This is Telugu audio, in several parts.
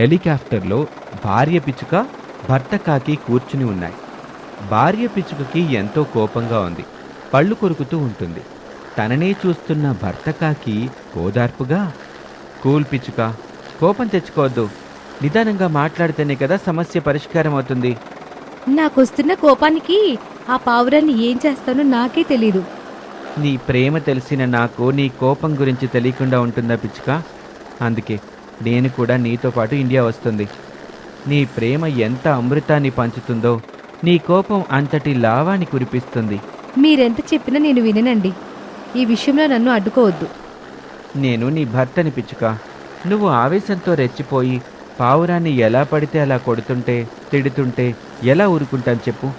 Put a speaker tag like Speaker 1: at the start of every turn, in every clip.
Speaker 1: హెలికాప్టర్లో భార్య పిచ్చుక భర్త కాకి కూర్చుని ఉన్నాయి. భార్య పిచ్చుకకి ఎంతో కోపంగా ఉంది. పళ్ళు కొరుకుతూ ఉంటుంది. తననే చూస్తున్న భర్త కాకి ఓదార్పుగా కూల్ పిచ్చుక కోపం తెచ్చుకోవద్దు. నిదానంగా మాట్లాడితేనే కదా సమస్య పరిష్కారం అవుతుంది.
Speaker 2: నాకొస్తున్న కోపానికి ఆ పావురాన్ని ఏం చేస్తానో నాకే తెలీదు.
Speaker 1: నీ ప్రేమ తెలిసిన నాకు నీ కోపం గురించి తెలియకుండా ఉంటుందా పిచ్చుక? అందుకే నేను కూడా నీతో పాటు ఇండియా వస్తుంది. నీ ప్రేమ ఎంత అమృతాన్ని పంచుతుందో నీ కోపం అంతటి లావాన్ని కురిపిస్తుంది.
Speaker 2: మీరెంత చెప్పినా నేను విననండి. ఈ విషయంలో నన్ను అడ్డుకోవద్దు.
Speaker 1: నేను నీ భర్తని పిచ్చుక. నువ్వు ఆవేశంతో రెచ్చిపోయి పావురాన్ని ఎలా పడితే అలా కొడుతుంటే తిడుతుంటే ఎలా ఊరుకుంటాను చెప్పు.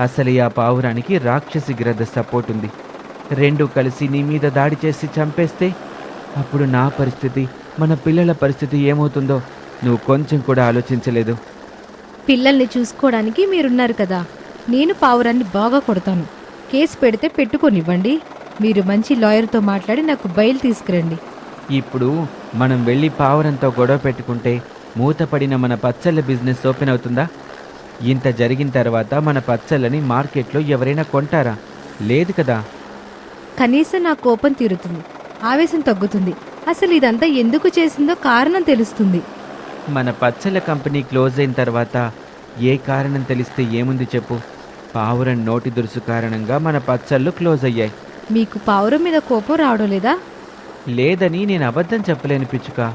Speaker 1: అసలు ఆ పావురానికి రాక్షసి గ్రద్ద సపోర్ట్ ఉంది. రెండు కలిసి నీ మీద దాడి చేసి చంపేస్తే అప్పుడు నా పరిస్థితి మన పిల్లల పరిస్థితి ఏమవుతుందో నువ్వు కొంచెం కూడా ఆలోచించలేదు.
Speaker 2: పిల్లల్ని చూసుకోవడానికి మీరున్నారు కదా. నేను పావురాన్ని బాగా కొడతాను. కేసు పెడితే పెట్టుకొనివ్వండి. మీరు మంచి లాయర్తో మాట్లాడి నాకు బయలు తీసుకురండి.
Speaker 1: ఇప్పుడు మనం వెళ్ళి పావురంతో గొడవ పెట్టుకుంటే మూతపడిన మన పచ్చళ్ళ బిజినెస్ ఓపెన్ అవుతుందా? ఇంత జరిగిన తర్వాత మన పచ్చళ్ళని మార్కెట్లో ఎవరైనా కొంటారా? లేదు కదా.
Speaker 2: కనీసం నా కోపం తీరుతుంది. ఆవేశం తగ్గుతుంది. అసలు ఇదంతా ఎందుకు చేసిందో కారణం తెలుస్తుంది.
Speaker 1: మన పచ్చళ్ళ కంపెనీ క్లోజ్ అయిన తర్వాత ఏ కారణం తెలిస్తే ఏముంది చెప్పు. పావురం నోటి దురుసు కారణంగా మన పచ్చళ్ళు క్లోజ్ అయ్యాయి.
Speaker 2: మీకు పావురం మీద కోపం రావడం లేదా?
Speaker 1: లేదని నేను అబద్ధం చెప్పలేను పిచ్చుక.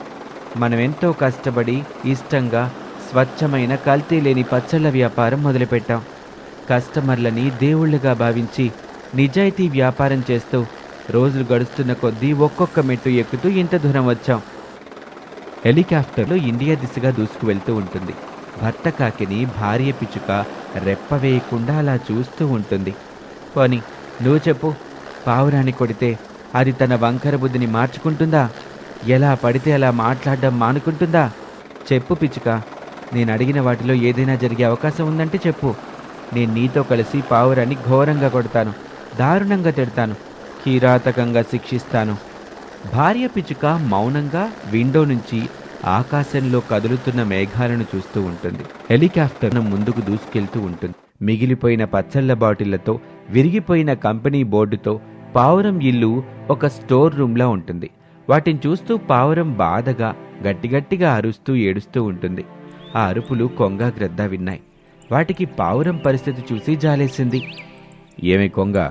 Speaker 1: మనం ఎంతో కష్టపడి ఇష్టంగా స్వచ్ఛమైన కల్తీ లేని పచ్చళ్ళ వ్యాపారం మొదలుపెట్టాం. కస్టమర్లని దేవుళ్ళుగా భావించి నిజాయితీ వ్యాపారం చేస్తూ రోజులు గడుస్తున్న కొద్దీ ఒక్కొక్క మెట్టు ఎక్కుతూ ఇంత దూరం వచ్చాం. హెలికాప్టర్లో ఇండియా దిశగా దూసుకు వెళ్తూ ఉంటుంది. భర్త కాకిని భార్య పిచ్చుక రెప్ప వేయకుండా అలా చూస్తూ ఉంటుంది. పోని నువ్వు చెప్పు పావురాన్ని కొడితే అది తన వంకర బుద్ధిని మార్చుకుంటుందా? ఎలా పడితే అలా మాట్లాడడం మానుకుంటుందా? చెప్పు పిచ్చుక నేను అడిగిన వాటిలో ఏదైనా జరిగే అవకాశం ఉందంటే చెప్పు. నేను నీతో కలిసి పావురాన్ని ఘోరంగా కొడతాను దారుణంగా తిడతాను. కిరాతకంగా శిక్షిస్తాను. భార్య పిచ్చుక మౌనంగా విండో నుంచి ఆకాశంలో కదులుతున్న మేఘాలను చూస్తూ ఉంటుంది. హెలికాప్టర్ ముందుకు దూసుకెళ్తూ ఉంటుంది. మిగిలిపోయిన పచ్చళ్ళ బాటిళ్ళతో విరిగిపోయిన కంపెనీ బోర్డుతో పావురం ఇల్లు ఒక స్టోర్ రూమ్లా ఉంటుంది. వాటిని చూస్తూ పావురం బాధగా గట్టిగట్టిగా అరుస్తూ ఏడుస్తూ ఉంటుంది. ఆ అరుపులు కొంగ గ్రద్ద విన్నాయి. వాటికి పావురం పరిస్థితి చూసి జాలేసింది. ఏమి కొంగ?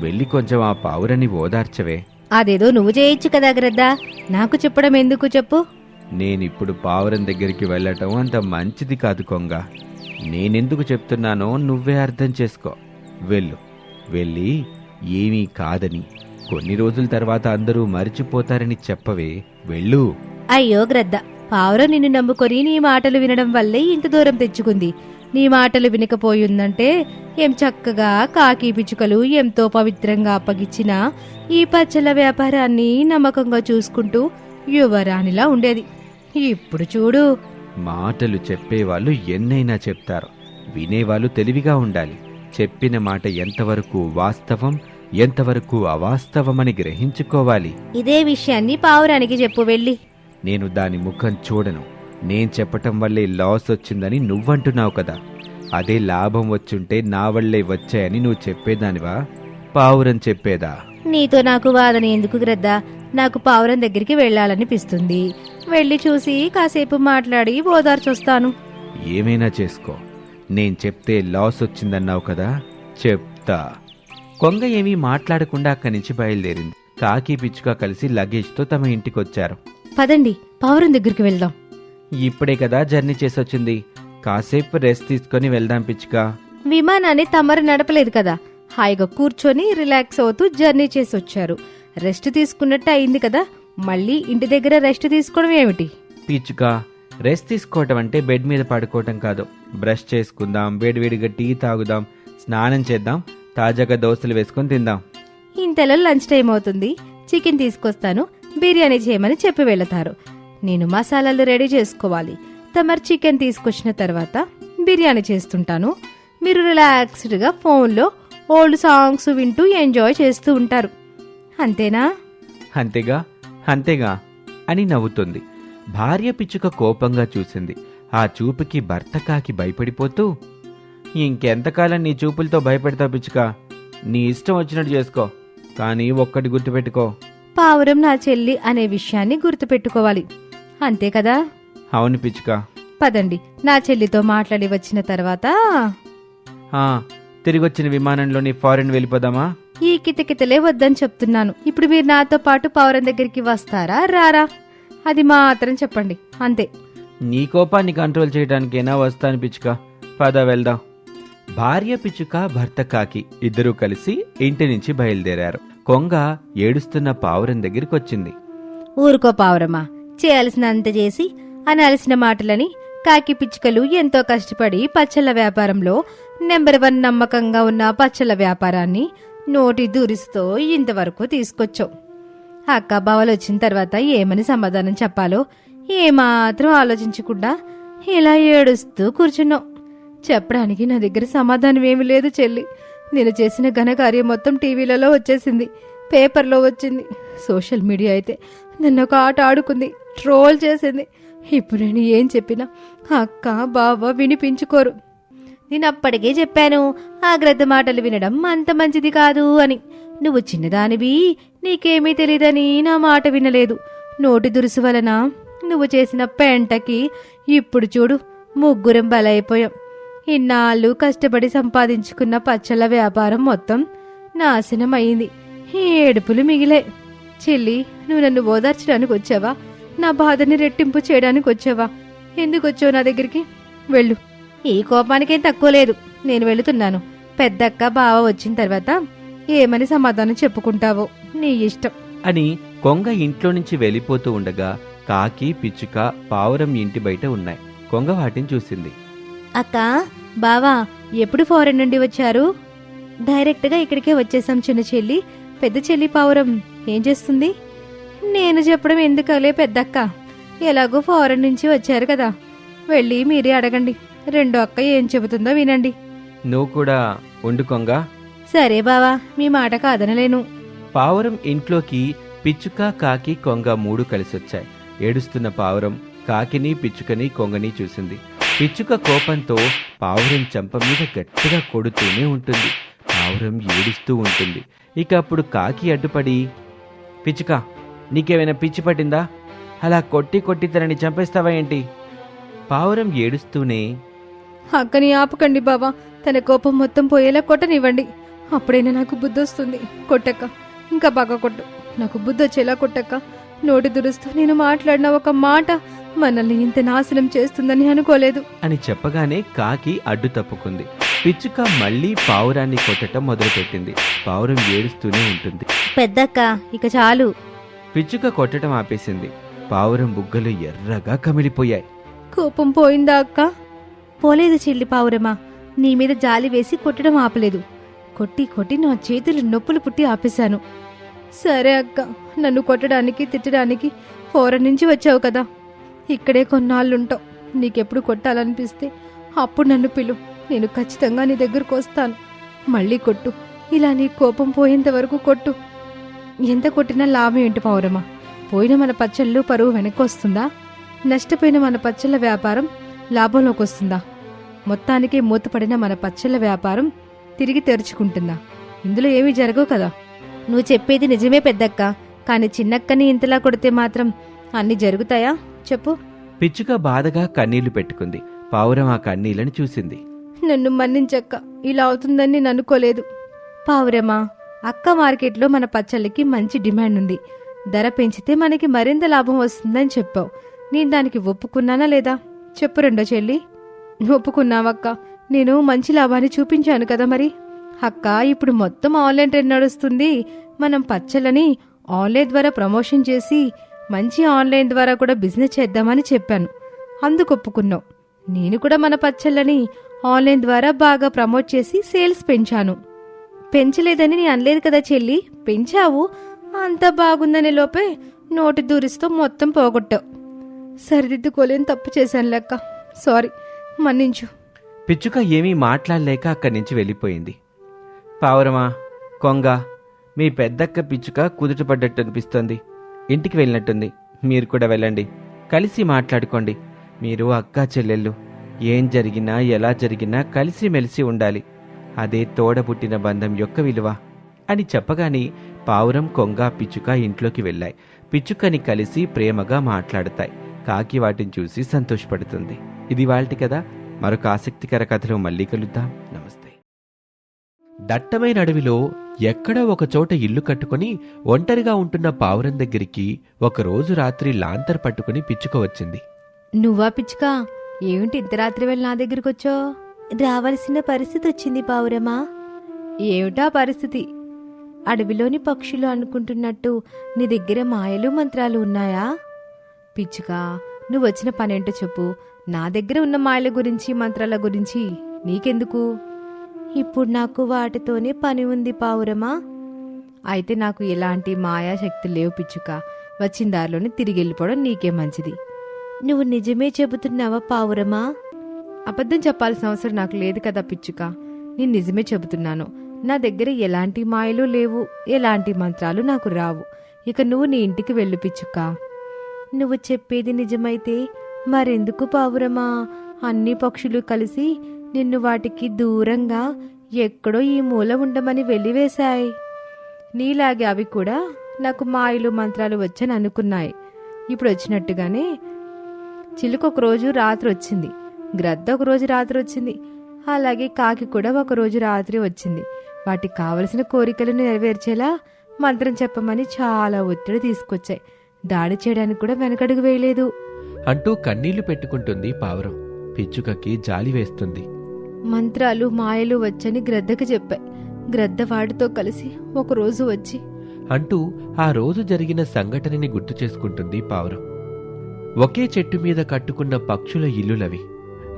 Speaker 1: వెళ్ళి కొంచెం ఆ పావురాన్ని ఓదార్చవే.
Speaker 2: అదేదో నువ్వు చేయొచ్చు కదా గ్రద్దా నాకు చెప్పడం ఎందుకు చెప్పు.
Speaker 1: నేనిప్పుడు పావురం దగ్గరికి వెళ్ళటం అంత మంచిది కాదు కొంగ. నేనెందుకు చెప్తున్నానో నువ్వే అర్థం చేసుకో. వెళ్ళు. వెళ్ళి ఏమీ కాదని. కొన్ని రోజుల తర్వాత అందరూ మరిచిపోతారని చెప్పవే. వెళ్ళు.
Speaker 2: అయ్యో గ్రద్ద పావురం నిన్ను నమ్ముకొని నీ మాటలు వినడం వల్లే ఇంత దూరం తెచ్చుకుంది. నీ మాటలు వినకపోయిందంటే ఏం చక్కగా కాకి పిచ్చుకలు ఎంతో పవిత్రంగా అప్పగిచ్చిన ఈ పచ్చల వ్యాపారాన్ని నమ్మకంగా చూసుకుంటూ యువరాణిలా ఉండేది. ఇప్పుడు చూడు.
Speaker 1: మాటలు చెప్పేవాళ్ళు ఎన్నైనా చెప్తారు. వినేవాళ్ళు తెలివిగా ఉండాలి. చెప్పిన మాట ఎంతవరకు వాస్తవం ఎంతవరకు అవాస్తవమని గ్రహించుకోవాలి.
Speaker 2: ఇదే విషయాన్ని పావురానికి చెప్పు వెళ్ళి.
Speaker 1: నేను దాని ముఖం చూడను. నేను చెప్పటం వల్లే లాస్ వచ్చిందని నువ్వంటున్నావు కదా. అదే లాభం వచ్చుంటే నా వల్లే వచ్చాయని నువ్వు చెప్పేదానివా? పావురం చెప్పేదా?
Speaker 2: నీతో నాకు వాదన ఎందుకు గ్రద్దా? నాకు పావురం దగ్గరికి వెళ్ళాలనిపిస్తుంది. వెళ్ళి చూసి కాసేపు మాట్లాడి ఓదార్చొస్తాను.
Speaker 1: ఏమైనా చేసుకో. నేను చెప్తే లాస్ వచ్చిందన్నావు కదా? చెప్తా. కొంగ ఏమీ మాట్లాడకుండా అక్కడి నుంచి బయలుదేరింది. కాకి పిచ్చుక కలిసి లగేజ్తో తమ ఇంటికొచ్చారు.
Speaker 2: పదండి పావురం దగ్గరికి వెళ్దాం.
Speaker 1: ఇప్పుడే కదా జర్నీ చేసొచ్చింది. కాసేపు రెస్ట్ తీసుకొని వెళ్దాం పిచ్చుక.
Speaker 2: విమానాన్ని తమరు నడపలేదు కదా. హాయిగా కూర్చొని రిలాక్స్ అవుతూ జర్నీ చేసి వచ్చారు రెస్ట్ తీసుకున్నట్టు అయింది కదా. మళ్ళీ ఇంటి దగ్గర రెస్ట్ తీసుకోవడం ఏమిటి?
Speaker 1: పిచ్చుక రెస్ట్ తీసుకోవటం అంటే బెడ్ మీద పడుకోవటం కాదు. బ్రష్ చేసుకుందాం వేడివేడిగా టీ తాగుదాం స్నానం చేద్దాం తాజాగా దోశలు వేసుకొని తిందాం.
Speaker 2: ఇంతలో లంచ్ టైం అవుతుంది. చికెన్ తీసుకొస్తాను. బిర్యానీ చేయమని చెప్పి వెళతారు. నేను మసాలాలు రెడీ చేసుకోవాలి. తమరు చికెన్ తీసుకొచ్చిన తర్వాత బిర్యానీ చేస్తుంటాను. మీరు రిలాక్స్డ్గా ఫోన్లో ఓల్డ్ సాంగ్స్ వింటూ ఎంజాయ్ చేస్తూ ఉంటారు. అంతేనా?
Speaker 1: అంతేగా అంతేగా అని నవ్వుతుంది. భార్య పిచ్చుక కోపంగా చూసింది. ఆ చూపుకి భర్త కాకి భయపడిపోతూ ఇంకెంతకాలం నీ చూపులతో భయపెడతావు పిచ్చుక? నీ ఇష్టం వచ్చినట్టు చేసుకో కానీ ఒక్కటి గుర్తుపెట్టుకో.
Speaker 2: పావురం నా చెల్లి అనే విషయాన్ని గుర్తుపెట్టుకోవాలి. అంతే కదా?
Speaker 1: అవును పిచ్చుక.
Speaker 2: పదండి నా చెల్లితో మాట్లాడి వచ్చిన తర్వాత.
Speaker 1: ఆ, తిరిగొచ్చిన విమానంలోని ఫారెన్ వెళ్ళిపోదామా?
Speaker 2: ఈ కితకితలే వద్దని చెప్తున్నాను. ఇప్పుడు మీరు నాతో పాటు పావురం దగ్గరికి వస్తారా రారా? అది మాత్రం చెప్పండి అంతే.
Speaker 1: నీ కోపాన్ని కంట్రోల్ చేయడానికైనా వస్తాను పిచ్చుక. పద వెళ్దాం. భార్య పిచ్చుక భర్త కాకి ఇద్దరూ కలిసి ఇంటి నుంచి బయలుదేరారు. కొంగ ఏడుస్తున్న పావురం దగ్గరికి వచ్చింది
Speaker 2: ఊరుకో పావురమా చేయాల్సినంత చేసి అనాల్సిన మాటలని కాకి పిచ్చుకలు ఎంతో కష్టపడి పచ్చళ్ళ వ్యాపారంలో నెంబర్ వన్ నమ్మకంగా ఉన్న పచ్చళ్ళ వ్యాపారాన్ని నోటి దూరిస్తో ఇంతవరకు తీసుకొచ్చావు అక్క బావలు వచ్చిన తర్వాత ఏమని సమాధానం చెప్పాలో ఏమాత్రం ఆలోచించకుండా ఇలా ఏడుస్తూ కూర్చున్నావు చెప్పడానికి నా దగ్గర సమాధానం ఏమి లేదు చెల్లి. నేను చేసిన ఘనకార్యం మొత్తం టీవీలలో వచ్చేసింది. పేపర్లో వచ్చింది. సోషల్ మీడియా అయితే నన్ను ఒక ఆట ఆడుకుంది. ట్రోల్ చేసింది. ఇప్పుడు నేను ఏం చెప్పినా అక్క బావ వినిపించుకోరు. నేను అప్పటికే చెప్పాను ఆ గ్రద్ద మాటలు వినడం అంత మంచిది కాదు అని. నువ్వు చిన్నదానివి నీకేమీ తెలియదని నా మాట వినలేదు. నోటి దురుసు వలన నువ్వు చేసిన పెంటకి ఇప్పుడు చూడు ముగ్గురం బలైపోయాం. ఇన్నాళ్ళు కష్టపడి సంపాదించుకున్న పచ్చళ్ళ వ్యాపారం మొత్తం నాశనం అయింది ఈ ఏడుపులు మిగిలే చెల్లి నువ్వు నన్ను ఓదార్చడానికి వచ్చావా? నా బాధని రెట్టింపు చేయడానికి వచ్చావా? ఎందుకు వచ్చావు నా దగ్గరికి? వెళ్ళు. ఈ కోపానికేం తక్కువ లేదు. నేను వెళుతున్నాను. పెద్దక్క బావ వచ్చిన తర్వాత ఏమని సమాధానం చెప్పుకుంటావో? నీ ఇష్టం.
Speaker 1: అని కొంగ ఇంట్లో నుంచి వెళ్ళిపోతూ ఉండగా కాకి పిచ్చుక పావురం ఇంటి బయట ఉన్నాయి. కొంగ వాటిని చూసింది.
Speaker 2: అక్క బావా ఎప్పుడు ఫారెన్ నుండి వచ్చారు? డైరెక్ట్గా ఇక్కడికే వచ్చేసాం చిన్న చెల్లి. పెద్ద చెల్లి పావురం ఏం చేస్తుంది? నేను చెప్పడం ఎందుకలే పెద్దక్క? ఎలాగో ఫారెన్ నుంచి వచ్చారు కదా. వెళ్ళి మీరే అడగండి. రెండో అక్క ఏం చెబుతుందో వినండి.
Speaker 1: నువ్వు కూడా ఉండు కొంగ.
Speaker 2: సరే బావా మీ మాట కాదనలేను.
Speaker 1: పావురం ఇంట్లోకి పిచ్చుక కాకి కొంగ మూడు కలిసొచ్చాయి. ఏడుస్తున్న పావురం కాకిని పిచ్చుకని కొంగని చూసింది. పిచ్చుక కోపంతో పావురం చెంప మీద గట్టిగా కొడుతూనే ఉంటుంది. పావురం ఏడుస్తూ ఉంటుంది. ఇక అప్పుడు కాకి అడ్డుపడి పిచ్చుక నీకేమైనా పిచ్చి పట్టిందా? అలా కొట్టి కొట్టి తనని చంపేస్తావా ఏంటి? పావురం ఏడుస్తూనే.
Speaker 2: అక్కని ఆపకండి బావా. తన కోపం మొత్తం పోయేలా కొట్టనివ్వండి. అప్పుడైనా నాకు బుద్ధి వస్తుంది కొట్టక్క. ఇంకా బాగా కొట్టు. నాకు బుద్ధి వచ్చేలా కొట్టక్క. నోటి దురుస్తూ నేను మాట్లాడిన ఒక మాట మనల్ని ఇంత నాశనం చేస్తుందని అనుకోలేదు.
Speaker 1: అని చెప్పగానే కాకి అడ్డు తప్పుకుంది. పిచ్చుక మళ్ళీ పావురాన్ని కొట్టడం మొదలుపెట్టింది. పావురం ఏడుస్తూనే ఉంటుంది.
Speaker 2: పెద్దక్క ఇక చాలు.
Speaker 1: పిచ్చుక కొట్టడం ఆపేసింది. పావురం బుగ్గలు ఎర్రగా కమిలిపోయాయి.
Speaker 2: కోపం పోయిందా అక్క? పోలేదు చెల్లి పావురమా. నీ మీద జాలి వేసి కొట్టడం ఆపలేదు. కొట్టి కొట్టి నా చేతులు నొప్పులు పుట్టి ఆపేశాను. సరే అక్క నన్ను కొట్టడానికి తిట్టడానికి ఫోరన్ నుంచి వచ్చావు కదా. ఇక్కడే కొన్నాళ్ళుంటావు. నీకెప్పుడు కొట్టాలనిపిస్తే అప్పుడు నన్ను పిలు. నేను ఖచ్చితంగా నీ దగ్గరకు వస్తాను. మళ్ళీ కొట్టు. ఇలా నీ కోపం పోయేంత వరకు కొట్టు. ఎంత కొట్టినా లాభం ఏంటి పౌరమా పోయిన మన పచ్చళ్ళు పరువు వెనక్కి వస్తుందా నష్టపోయిన మన పచ్చళ్ళ వ్యాపారం లాభంలోకి వస్తుందా? మొత్తానికి మూతపడిన మన పచ్చళ్ళ వ్యాపారం తిరిగి తెరుచుకుంటుందా? ఇందులో ఏమీ జరగవు కదా? నువ్వు చెప్పేది నిజమే పెద్దక్క. కానీ చిన్నక్కని ఇంతలా కొడితే మాత్రం అన్ని జరుగుతాయా? చెప్పు.
Speaker 1: పిచ్చుక బాధగా కన్నీళ్ళు పెట్టుకుంది. పావురం ఆ కన్నీళ్ళను చూసింది.
Speaker 2: నన్ను మన్నించక్క. ఇలా అవుతుందని నేను అనుకోలేదు పావురమా అక్క మార్కెట్లో మన పచ్చళ్ళకి మంచి డిమాండ్ ఉంది ధర పెంచితే మనకి మరింత లాభం వస్తుందని చెప్పావు. నేను దానికి ఒప్పుకున్నానా లేదా? చెప్పు రెండో చెల్లి. ఒప్పుకున్నావక్క. నేను మంచి లాభాన్ని చూపించాను కదా మరి. అక్క ఇప్పుడు మొత్తం ఆన్లైన్ ట్రెండ్ నడుస్తుంది. మనం పచ్చళ్ళని ఆన్లైన్ ద్వారా ప్రమోషన్ చేసి మంచి ఆన్లైన్ ద్వారా కూడా బిజినెస్ చేద్దామని చెప్పాను. అందుకు ఒప్పుకున్నావు. నేను కూడా మన పచ్చళ్ళని ఆన్లైన్ ద్వారా బాగా ప్రమోట్ చేసి సేల్స్ పెంచాను. పెంచలేదని నీ అనలేదు కదా చెల్లి? పెంచావు. అంత బాగుందనే లోపే నోటి దూరిస్తూ మొత్తం పోగొట్టావు. సరిదిద్దుకోలేని తప్పు చేశాను లెక్క. సారీ మన్నించు.
Speaker 1: పిచ్చుక ఏమీ మాట్లాడలేక అక్కడి నుంచి వెళ్ళిపోయింది. పావురమా కొంగ మీ పెద్దక్క పిచ్చుక కుదుటపడ్డట్టు అనిపిస్తోంది. ఇంటికి వెళ్ళినట్టుంది. మీరు కూడా వెళ్ళండి.
Speaker 3: కలిసి మాట్లాడుకోండి. మీరు అక్క చెల్లెళ్ళు. ఏం జరిగినా ఎలా జరిగినా కలిసిమెలిసి ఉండాలి. అదే తోడబుట్టిన బంధం యొక్క విలువ అని చెప్పగానే పావురం కొంగ పిచ్చుక ఇంట్లోకి వెళ్ళాయి. పిచ్చుకని కలిసి ప్రేమగా మాట్లాడతాయి. కాకి వాటిని చూసి సంతోషపడుతుంది. ఇది వాళ్ళటి కదా మరొక ఆసక్తికర కథలో మళ్ళీ కలుద్దాం. నమస్తే. దట్టమైన అడవిలో ఎక్కడో ఒక చోట ఇల్లు కట్టుకుని ఒంటరిగా ఉంటున్న పావురం దగ్గరికి ఒకరోజు రాత్రి లాంతర్ పట్టుకుని పిచ్చుక వచ్చింది.
Speaker 4: నువ్వా పిచ్చుక? ఏమిటి ఇంత రాత్రి వెళ్ళి నా దగ్గరికొచ్చో
Speaker 2: రావలసిన పరిస్థితి వచ్చింది పావురమా?
Speaker 4: ఏమిటా పరిస్థితి?
Speaker 2: అడవిలోని పక్షులు అనుకుంటున్నట్టు నీ దగ్గర మాయలు మంత్రాలు ఉన్నాయా?
Speaker 4: పిచ్చుక నువ్వు వచ్చిన పనేంటో చెప్పు. నా దగ్గర ఉన్న మాయల గురించి మంత్రాల గురించి నీకెందుకు?
Speaker 2: ఇప్పుడు నాకు వాటితోనే పని ఉంది పావురమా?
Speaker 4: అయితే నాకు ఎలాంటి మాయాశక్తి లేవు పిచ్చుక. వచ్చిన దారిలోనే తిరిగి వెళ్ళిపోవడం నీకే మంచిది.
Speaker 2: నువ్వు నిజమే చెబుతున్నావా పావురమా?
Speaker 4: అబద్ధం చెప్పాల్సిన అవసరం నాకు లేదు కదా పిచ్చుక. నేను నిజమే చెబుతున్నాను. నా దగ్గర ఎలాంటి మాయలు లేవు ఎలాంటి మంత్రాలు నాకు రావు. ఇక నువ్వు నీ ఇంటికి వెళ్ళు పిచ్చుక.
Speaker 2: నువ్వు చెప్పేది నిజమైతే మరెందుకు పావురమా? అన్ని పక్షులు కలిసి నిన్ను వాటికి దూరంగా ఎక్కడో ఈ మూల ఉండమని వెళ్ళివేశాయి
Speaker 4: నీలాగే అవి కూడా నాకు మాయలు మంత్రాలు వచ్చని అనుకున్నాయి. ఇప్పుడు వచ్చినట్టుగానే చిలుక ఒకరోజు రాత్రి వచ్చింది గ్రద్ద ఒక రోజు రాత్రి వచ్చింది. అలాగే కాకి కూడా ఒక రోజు రాత్రి వచ్చింది. వాటికి కావలసిన కోరికలను నెరవేర్చేలా మంత్రం చెప్పమని చాలా ఒత్తిడి తీసుకొచ్చాయి. దాడి చేయడానికి కూడా వెనకడుగు వేయలేదు.
Speaker 3: అంటూ కన్నీళ్ళు పెట్టుకుంటుంది పావురం. పిచ్చుకకి జాలి వేస్తుంది.
Speaker 4: మంత్రాలు మాయలు వచ్చని గ్రద్దకి చెప్పాయి. గ్రద్ద వాడితో కలిసి ఒక రోజు వచ్చి
Speaker 3: అంటూ ఆ రోజు జరిగిన సంఘటనని గుర్తు చేసుకుంటుంది పావురం. ఒకే చెట్టు మీద కట్టుకున్న పక్షుల ఇల్లులవి.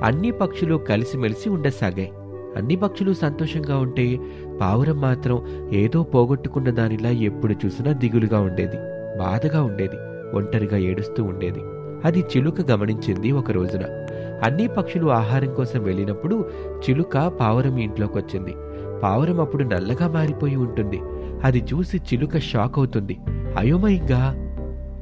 Speaker 3: అన్ని పక్షులు కలిసిమెలిసి ఉండసాగాయి. అన్ని పక్షులు సంతోషంగా ఉంటే పావురం మాత్రం ఏదో పోగొట్టుకున్న దానిలా ఎప్పుడు చూసినా దిగులుగా ఉండేది బాధగా ఉండేది ఒంటరిగా ఏడుస్తూ ఉండేది. అది చిలుక గమనించింది ఒక రోజున. అన్ని పక్షులు ఆహారం కోసం వెళ్ళినప్పుడు చిలుక పావురం ఇంట్లోకి వచ్చింది పావురం అప్పుడు నల్లగా మారిపోయి ఉంటుంది. అది చూసి చిలుక షాక్ అవుతుంది. అయోమయంగా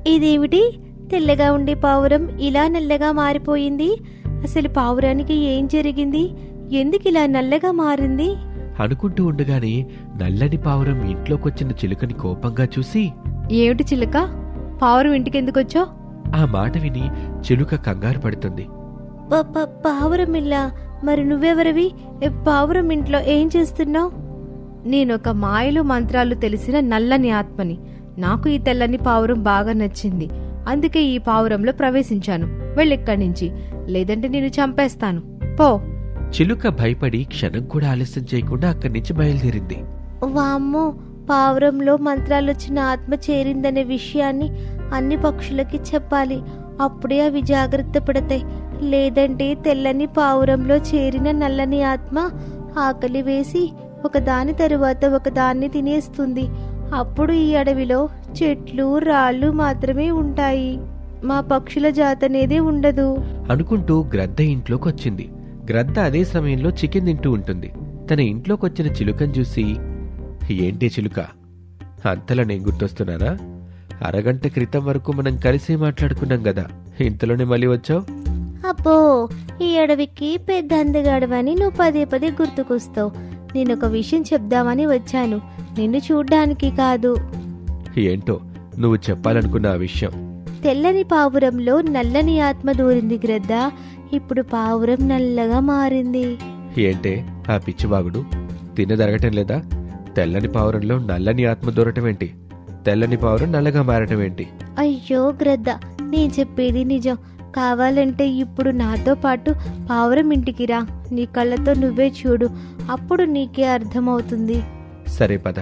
Speaker 2: ఇదేమిటి? తెల్లగా ఉండే పావురం ఇలా నల్లగా మారిపోయింది. అసలు పావురానికి ఏం జరిగింది? ఎందుకు ఇలా నల్లగా మారింది?
Speaker 3: అనుకుంటూ ఉండగానే నల్లని పావురం ఇంట్లోకొచ్చిన చిలుకని కోపంగా చూసి
Speaker 4: ఏమిటి చిలుక? పావురం ఇంటికి ఎందుకు వచ్చో
Speaker 3: ఆ మాట విని చిలుక కంగారు పడుతుంది.
Speaker 2: పావురం ఇల్లా. మరి నువ్వెవరివి? పావురం ఇంట్లో ఏం చేస్తున్నావు?
Speaker 4: నేనొక మాయలు మంత్రాలు తెలిసిన నల్లని ఆత్మని. నాకు ఈ తెల్లని పావురం బాగా నచ్చింది. అందుకే ఈ పావురంలో ప్రవేశించాను. వెళ్ళిక్కడి నుంచి లేదంటే నేను చంపేస్తాను. పో.
Speaker 3: చిలుక భయపడి క్షణం కూడా ఆలస్యం చేయకుండా అక్కడి నుంచి బయలుదేరింది.
Speaker 2: వామ్మో పావురంలో మంత్రాలు వచ్చిన ఆత్మ చేరిందనే విషయాన్ని అన్ని పక్షులకి చెప్పాలి. అప్పుడే అవి జాగ్రత్త పడతాయి. లేదంటే తెల్లని పావురంలో చేరిన నల్లని ఆత్మ ఆకలి వేసి ఒకదాని తరువాత ఒకదాన్ని తినేస్తుంది. అప్పుడు ఈ అడవిలో చెట్లు రాళ్ళు మాత్రమే ఉంటాయి. మా పక్షుల జాత అనేది ఉండదు.
Speaker 3: అనుకుంటూ గ్రద్ద ఇంట్లోకి వచ్చింది గ్రద్ద అదే సమయంలో చికెన్ తింటూ ఉంటుంది. తన ఇంట్లోకొచ్చిన చిలుకని చూసి ఏంటి చిలుక? అంతలా నేను గుర్తొస్తున్నానా? అరగంట క్రితం వరకు మనం కలిసి మాట్లాడుకున్నాం కదా ఇంతలోనే మళ్ళీ వచ్చావు?
Speaker 2: అబ్బో ఈ అడవికి పెద్ద అందగాడవని నువ్వు పదే పదే గుర్తుకొస్తావు. నేను ఒక విషయం చెప్దామని వచ్చాను. నిన్ను చూడ్డానికి కాదు.
Speaker 3: ఏంటో నువ్వు చెప్పాలనుకున్న ఆ విషయం.
Speaker 2: తెల్లని పావురంలో నల్లని ఆత్మ దూరింది గ్రద్ద. ఇప్పుడు పావురం నల్లగా మారింది.
Speaker 3: ఏంటే ఆ పిచ్చివాగుడు తినదరగటం లేదా? తెల్లని పావురంలో నల్లని ఆత్మ దొరటం ఏంటి? తెల్లని పావురం నల్లగా మారటం ఏంటి?
Speaker 2: అయ్యో గ్రద్ద నేను చెప్పేది నిజం. కావాలంటే ఇప్పుడు నాతో పాటు పావురం ఇంటికి రా. నీ కళ్ళతో నువ్వే చూడు. అప్పుడు నీకే అర్థమవుతుంది.
Speaker 3: సరే పద.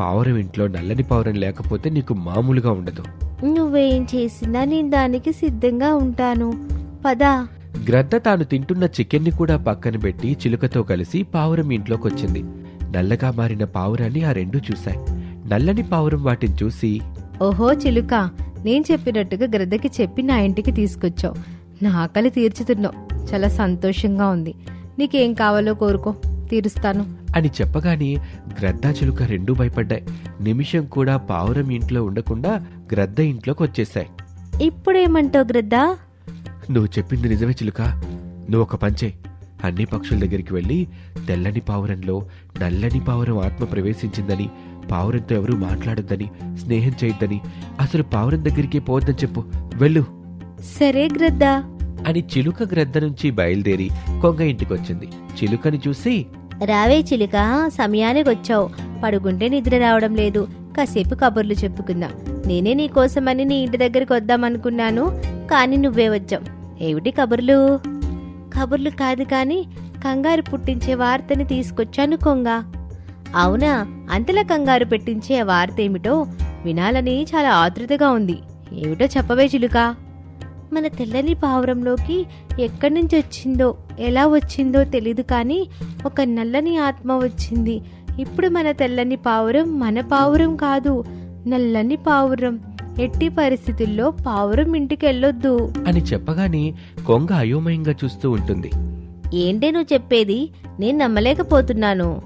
Speaker 3: పావురం ఇంట్లో నల్లని పావురం లేకపోతే నీకు మామూలుగా ఉండదు.
Speaker 2: నువ్వేం చేసినా నేను దానికి సిద్ధంగా ఉంటాను. పదా.
Speaker 3: గ్రద్ద తాను తింటున్న చికెన్ని కూడా పక్కన పెట్టి చిలుకతో కలిసి పావురం ఇంట్లోకొచ్చింది. నల్లగా మారిన పావురాన్ని ఆ రెండు చూశాయి. నల్లని పావురం వాటిని చూసి
Speaker 4: ఓహో చిలుక నేను చెప్పినట్టుగా గ్రద్దకి చెప్పి నా ఇంటికి తీసుకొచ్చావు. నా ఆకలి తీర్చుతున్నావు. చాలా సంతోషంగా ఉంది. నీకేం కావాలో కోరుకో. తీరుస్తాను.
Speaker 3: అని చెప్పగానే గ్రద్ద చిలుక రెండూ భయపడ్డాయి. నిమిషం కూడా పావురం ఇంట్లో ఉండకుండా గ్రద్ద ఇంట్లోకి వచ్చేశాయి.
Speaker 5: ఇప్పుడేమంటావు గ్రద్దా?
Speaker 3: నువ్వు చెప్పింది నిజమే చిలుక. నువ్వు ఒక పంచే అన్ని పక్షుల దగ్గరికి వెళ్ళి తెల్లని పావురంలో నల్లని పావురం ఆత్మ ప్రవేశించిందని పావురంతో ఎవరూ మాట్లాడొద్దని స్నేహం చేయొద్దని అసలు పావురం దగ్గరికి పోవద్దని చెప్పు. వెళ్ళు.
Speaker 5: సరే గ్రద్దా.
Speaker 3: అని చిలుక గ్రద్ద నుంచి బయలుదేరి కొంగ ఇంటికొచ్చింది. చిలుకని చూసి
Speaker 5: రావే చిలుక సమయానికి వచ్చావు పడుకుంటే నిద్ర రావడం లేదు. కాసేపు కబుర్లు చెప్పుకుందాం. నేనే నీ కోసమని నీ ఇంటి దగ్గరికి వద్దామనుకున్నాను. కానీ నువ్వే వచ్చావు. ఏమిటి కబుర్లు? కబుర్లు కాదు కానీ కంగారు పుట్టించే వార్తని తీసుకొచ్చాను కొంగ. అవునా? అంతలా కంగారు పెట్టించే వార్త ఏమిటో వినాలని చాలా ఆతృతగా ఉంది. ఏమిటో చెప్పవే చిలుక. మన తెల్లని పావురంలోకి ఎక్కడి నుంచి వచ్చిందో ఎలా వచ్చిందో తెలీదు కానీ ఒక నల్లని ఆత్మ వచ్చింది. ఇప్పుడు మన తెల్లని పావురం మన పావురం కాదు నల్లని పావురం. ఎట్టి పరిస్థితుల్లో పావురం ఇంటికి వెళ్ళొద్దు.
Speaker 3: అని చెప్పగానే కొంగ అయోమయంగా చూస్తూ ఉంటుంది.
Speaker 5: ఏంటే నువ్వు చెప్పేది? నేను నమ్మలేకపోతున్నాను.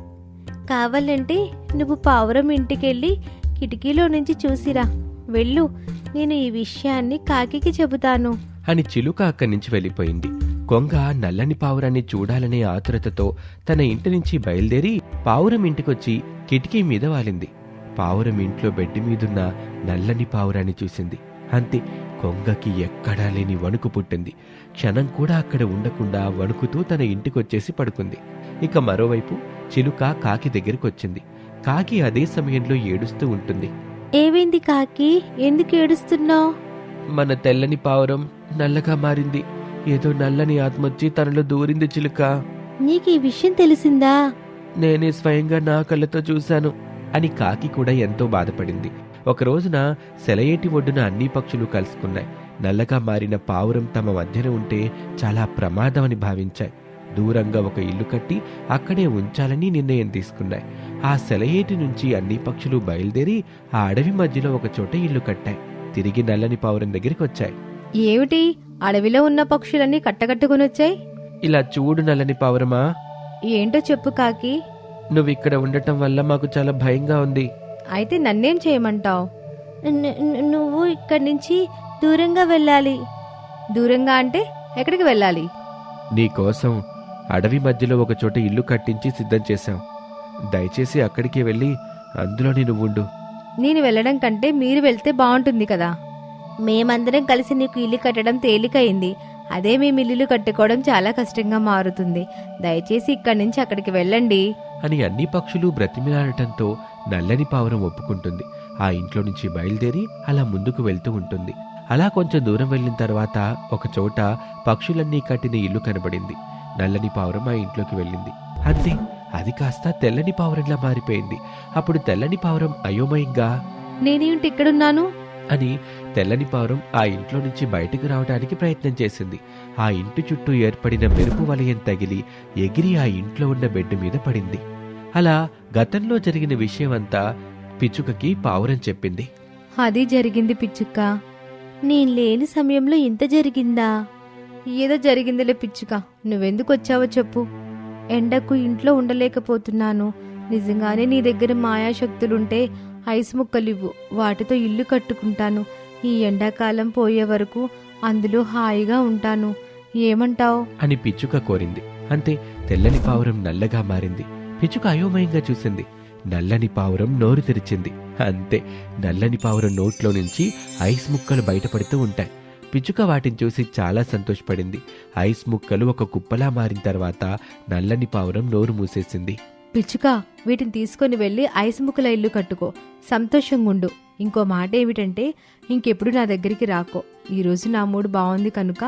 Speaker 5: కావాలంటే నువ్వు పావురం ఇంటికెళ్ళి కిటికీలో నుంచి చూసిరా. వెళ్ళు నేను ఈ విషయాన్ని కాకికి చెబుతాను.
Speaker 3: అని చిలుక అక్కడి నుంచి వెళ్ళిపోయింది. కొంగ నల్లని పావురాన్ని చూడాలనే ఆతురతతో తన ఇంటి నుంచి బయలుదేరి పావురం ఇంటికొచ్చి కిటికీ మీద వాలింది. పావురం ఇంట్లో బెడ్ మీదున్న నల్లని పావురాన్ని చూసింది. అంతే కొంగకి ఎక్కడా లేని వణుకు పుట్టింది. క్షణం కూడా అక్కడ ఉండకుండా వణుకుతూ తన ఇంటికొచ్చేసి పడుకుంది. ఇక మరోవైపు చిలుక కాకి దగ్గరికి వచ్చింది కాకి అదే సమయంలో ఏడుస్తూ ఉంటుంది.
Speaker 5: ఏమైంది కాకి? ఎందుకు ఏడుస్తున్నావు?
Speaker 3: మన తెల్లని పావురం నల్లగా మారింది. ఏదో నల్లని ఆత్మ వచ్చి తనలో దూరింది చిలుక.
Speaker 5: నీకు ఈ విషయం తెలిసిందా?
Speaker 3: నేనే స్వయంగా నా కళ్ళతో చూశాను అని కాకి కూడా ఎంతో బాధపడింది. ఒక రోజున సెలయేటి ఒడ్డున అన్ని పక్షులు కలుసుకున్నాయి. నల్లగా మారిన పావురం తమ మధ్యన ఉంటే చాలా ప్రమాదమని భావించాయి. దూరంగా ఒక ఇల్లు కట్టి అక్కడే ఉంచాలని నిర్ణయం తీసుకున్నాయి. ఆ సెలయేటి నుంచి అన్ని పక్షులు బయలుదేరి ఆ అడవి మధ్యలో ఒక చోట ఇల్లు కట్టాయి. తిరిగి నల్లని పావురం దగ్గరికి వచ్చాయి.
Speaker 2: ఏమిటి? అడవిలో ఉన్న పక్షులన్నీ కట్టకట్టుకుని వచ్చాయి?
Speaker 3: ఇలా చూడు నల్లని పావురమా.
Speaker 2: ఏంటో చెప్పు కాకి.
Speaker 3: నువ్వు ఇక్కడ ఉండటం వల్ల మాకు చాలా భయంగా ఉంది.
Speaker 2: అయితే నన్నేం చేయమంటావు?
Speaker 5: నువ్వు ఇక్కడి నుంచి దూరంగా వెళ్ళాలి.
Speaker 2: దూరంగా అంటే ఎక్కడికి వెళ్ళాలి?
Speaker 3: నీకోసం అడవి మధ్యలో ఒక చోట ఇల్లు కట్టించి సిద్ధం చేశాం. దయచేసి అక్కడికి వెళ్ళి అందులోని నువ్వుండు.
Speaker 2: నేను వెళ్ళడం కంటే మీరు వెళ్తే బాగుంటుంది కదా.
Speaker 5: మేమందరం కలిసి నీకు ఇల్లు కట్టడం తేలికైంది.
Speaker 2: అదే మేము ఇల్లులు కట్టుకోవడం చాలా కష్టంగా మారుతుంది. దయచేసి ఇక్కడి నుంచి అక్కడికి వెళ్ళండి.
Speaker 3: అని అన్ని పక్షులు బ్రతిమిలాడటంతో నల్లని పావురం ఒప్పుకుంటుంది. ఆ ఇంట్లో నుంచి బయలుదేరి అలా ముందుకు వెళ్తూ ఉంటుంది. అలా కొంచెం దూరం వెళ్ళిన తర్వాత ఒక చోట పక్షులన్నీ కట్టిన ఇల్లు కనబడింది. నల్లని పావురం ఆ ఇంట్లోకి వెళ్ళింది. అంతే. అది కాస్త తెల్లని పావురంలా మారిపోయింది. అప్పుడు తెల్లని పావురం అయోమయంగా
Speaker 2: నేనేమిటి ఇక్కడున్నాను?
Speaker 3: అని తెల్లని పావురం ఆ ఇంట్లో నుంచి బయటకు రావడానికి ప్రయత్నం చేసింది. ఆ ఇంటి చుట్టూ ఏర్పడిన మెరుపు వలయం తగిలి ఎగిరి ఆ ఇంట్లో ఉన్న బెడ్ మీద పడింది. అలా గతంలో జరిగిన విషయమంతా పిచ్చుకకి పావురం చెప్పింది.
Speaker 2: అది జరిగింది పిచ్చుక్క.
Speaker 5: నేను లేని సమయంలో ఇంత జరిగిందా?
Speaker 2: ఏదో జరిగిందిలే పిచ్చుక. నువ్వెందుకు వచ్చావో చెప్పు. ఎండకు ఇంట్లో ఉండలేకపోతున్నాను. నిజంగానే నీ దగ్గర మాయాశక్తులుంటే ఐస్ ముక్కలివ్వు. వాటితో ఇల్లు కట్టుకుంటాను. ఈ ఎండాకాలం పోయే వరకు అందులో హాయిగా ఉంటాను. ఏమంటావ్?
Speaker 3: అని పిచ్చుక కోరింది. అంతే తెల్లని పావురం నల్లగా మారింది. పిచ్చుక అయోమయంగా చూసింది. నల్లని పావురం నోరు తెరిచింది. అంతే నల్లని పావురం నోట్లో నుంచి ఐస్ ముక్కలు బయటపడుతూ ఉంటాయి. పిచ్చుక వాటిని చూసి చాలా సంతోషపడింది. ఐస్ ముక్కలు ఒక కుప్పలా మారిన తర్వాత నల్లని పావురం నోరు మూసేసింది.
Speaker 2: పిచ్చుక వీటిని తీసుకొని వెళ్ళి ఐస్ ముక్కల ఇల్లు కట్టుకో. సంతోషంగా ఉండు ఇంకో మాట ఏమిటంటే ఇంకెప్పుడు నా దగ్గరికి రాకో. ఈరోజు నా మూడు బాగుంది కనుక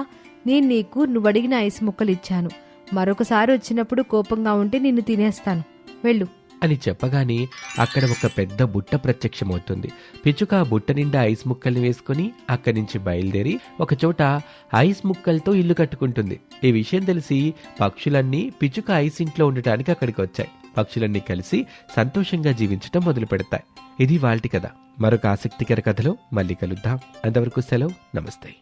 Speaker 2: నేను నీకు నువ్వు అడిగిన ఐస్ ముక్కలు ఇచ్చాను మరొకసారి వచ్చినప్పుడు కోపంగా ఉంటే నిన్ను తినేస్తాను. వెళ్ళు.
Speaker 3: అని చెప్పగానే అక్కడ ఒక పెద్ద బుట్ట ప్రత్యక్షమవుతుంది. పిచ్చుక ఆ బుట్ట నిండా ఐస్ ముక్కల్ని వేసుకుని అక్కడి నుంచి బయలుదేరి ఒకచోట ఐస్ ముక్కలతో ఇల్లు కట్టుకుంటుంది. ఈ విషయం తెలిసి పక్షులన్నీ పిచ్చుక ఐస్ ఇంట్లో ఉండటానికి అక్కడికి వచ్చాయి. పక్షులన్నీ కలిసి సంతోషంగా జీవించటం మొదలు పెడతాయి. ఇది వాల్టి కథ. మరొక ఆసక్తికర కథలో మళ్ళీ కలుద్దాం. అంతవరకు సెలవు. నమస్తే.